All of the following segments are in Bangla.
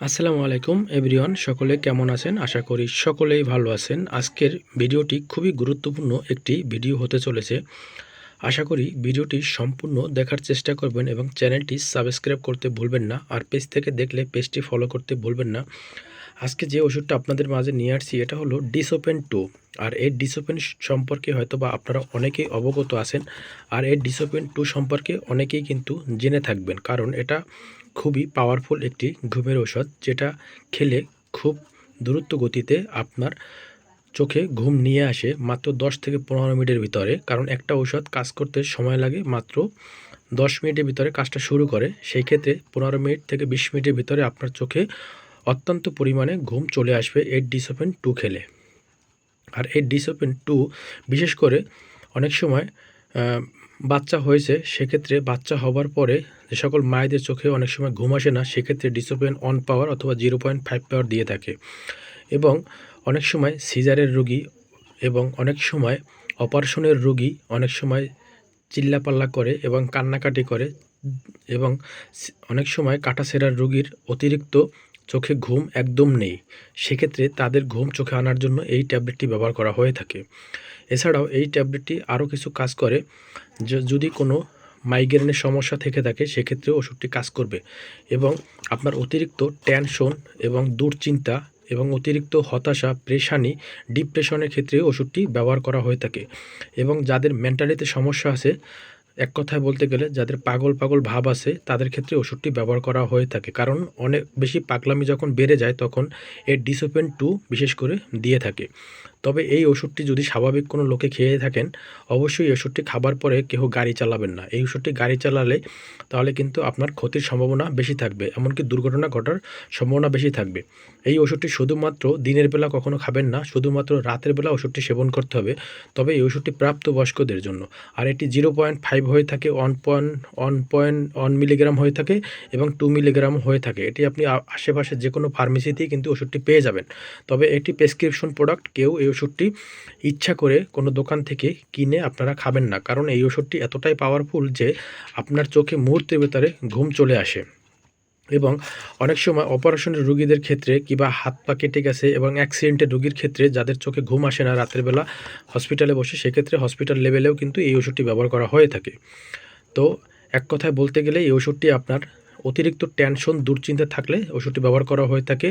আসসালামু আলাইকুম, এভরিওয়ান, সকলে কেমন আছেন? আশা করি সকলেই ভালো আছেন। আজকের ভিডিওটি খুবই গুরুত্বপূর্ণ একটি ভিডিও হতে চলেছে। আশা করি ভিডিওটি সম্পূর্ণ দেখার চেষ্টা করবেন এবং চ্যানেলটি সাবস্ক্রাইব করতে ভুলবেন না আর পেজ থেকে দেখলে পেজটি ফলো করতে ভুলবেন না। আজকে যে ওষুধটা আপনাদের মাঝে নিয়ে আসছি, এটা হলো ডিসোপেন টু। আর এই ডিসোপেন সম্পর্কে হয়তো বা আপনারা অনেকেই অবগত আছেন। আর এই ডিসোপেন টু সম্পর্কে অনেকেই কিন্তু জেনে থাকবেন। কারণ এটা খুবই পাওয়ারফুল একটি ঘুমের ওষুধ যেটা খেলে খুব দ্রুত গতিতে আপনার চোখে ঘুম নিয়ে আসে মাত্র দশ থেকে পনেরো মিনিটের ভিতরে। কারণ একটা ঔষধ কাজ করতে সময় লাগে মাত্র দশ মিনিটের ভিতরে কাজটা শুরু করে। সেই ক্ষেত্রে পনেরো মিনিট থেকে বিশ মিনিটের ভিতরে আপনার চোখে অত্যন্ত পরিমাণে ঘুম চলে আসবে এই ডিসোপেন টু খেলে। আর এই ডিসোপেন টু, বিশেষ করে অনেক সময় বাচ্চা হয়েছে, সেক্ষেত্রে বাচ্চা হবার পরে যে সকল মায়েদের চোখে অনেক সময় ঘুম আসে না, সেক্ষেত্রে ডিসোপেন অন পাওয়ার অথবা জিরো পয়েন্ট ফাইভ পাওয়ার দিয়ে থাকে। এবং অনেক সময় সিজারের রুগী এবং অনেক সময় অপারেশনের রুগী অনেক সময় চিল্লাপাল্লা করে এবং কান্নাকাটি করে এবং অনেক সময় কাটাছেঁড়ার রুগীর অতিরিক্ত চোখে ঘুম একদম নেই। সেক্ষেত্রে তাদের ঘুম চোখে আনার জন্য এই ট্যাবলেটটি ব্যবহার করা হয়ে থাকে। এছাড়াও এই ট্যাবলেটটি আরও কিছু কাজ করে। যদি কোনো মাইগ্রেনের সমস্যা থেকে থাকে সেক্ষেত্রে ওষুধটি কাজ করবে। এবং আপনার অতিরিক্ত টেনশন এবং দুশ্চিন্তা এবং অতিরিক্ত হতাশা প্রেশানি ডিপ্রেশনের ক্ষেত্রে ওষুধটি ব্যবহার করা হয়ে থাকে। এবং যাদের মেন্টালিতে সমস্যা আছে এক কথায় বলতে গেলে যাদের পাগল পাগল ভাব আছে, তাদের ক্ষেত্রে ওষুধটি ব্যবহার করা হয়ে থাকে। কারণ অনেক বেশি পাগলামি যখন বেড়ে যায়, তখন এর ডিসোপেন টু বিশেষ করে দিয়ে থাকে। তবে এই ওষুধটি যদি স্বাভাবিক কোনো লোকে খেয়ে থাকেন, অবশ্যই এই ওষুধটি খাবার পরে কেউ গাড়ি চালাবেন না। এই ওষুধটি গাড়ি চালালে তাহলে কিন্তু আপনার ক্ষতির সম্ভাবনা বেশি থাকবে, এমনকি দুর্ঘটনা ঘটার সম্ভাবনা বেশি থাকবে। এই ওষুধটি শুধুমাত্র দিনের বেলা কখনো খাবেন না, শুধুমাত্র রাতের বেলা ওষুধটি সেবন করতে হবে। তবে এই ওষুধটি প্রাপ্তবয়স্কদের জন্য। আর এটি জিরো পয়েন্ট ফাইভ হয়ে থাকে, one point one point, one milligram হয়ে থাকে এবং টু মিলিগ্রাম হয়ে থাকে। এটি আপনি আশেপাশে যে কোনো ফার্মেসিতেই কিন্তু ওষুধটি পেয়ে যাবেন। তবে এটি প্রেসক্রিপশন প্রোডাক্ট, কেউ এই ওষুধটি ইচ্ছা করে কোনো দোকান থেকে কিনে আপনারা খাবেন না। কারণ এই ওষুধটি এতটাই পাওয়ারফুল যে আপনার চোখে মুহূর্তের ভেতরে ঘুম চলে আসে এবং অনেক সময় অপারেশনের রুগীদের ক্ষেত্রে কিংবা হাত পা কেটে গেছে এবং অ্যাক্সিডেন্টের রুগীর ক্ষেত্রে যাদের চোখে ঘুম আসে না রাতের বেলা হসপিটালে বসে, সেক্ষেত্রে হসপিটাল লেভেলেও কিন্তু এই ওষুধটি ব্যবহার করা হয়ে থাকে। তো এক কথায় বলতে গেলে এই ওষুধটি আপনার অতিরিক্ত টেনশন দুশ্চিন্তা থাকলে ওষুধটি ব্যবহার করা হয়ে থাকে।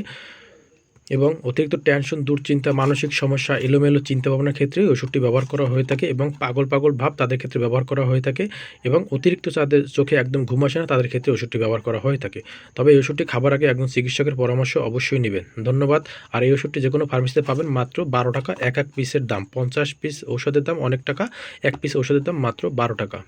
এবং অতিরিক্ত টেনশন, দুশ্চিন্তা, মানসিক সমস্যা, এলোমেলো চিন্তা ভাবনার ক্ষেত্রে ওষুধটি ব্যবহার করা হয়ে থাকে এবং পাগল পাগল ভাব তাদের ক্ষেত্রে ব্যবহার করা হয়ে থাকে এবং অতিরিক্ত যাদের চোখে একদম ঘুম আসে না, তাদের ক্ষেত্রে ওষুধটি ব্যবহার করা হয়ে থাকে। তবে এই ওষুধটি খাবার আগে একজন চিকিৎসকের পরামর্শ অবশ্যই নেবেন। ধন্যবাদ। আর এই ওষুধটি যে কোনো ফার্মেসিতে পাবেন মাত্র বারো টাকা, এক এক পিসের দাম, পঞ্চাশ পিস ঔষধের দাম অনেক টাকা, এক পিস ঔষধের দাম মাত্র বারো টাকা।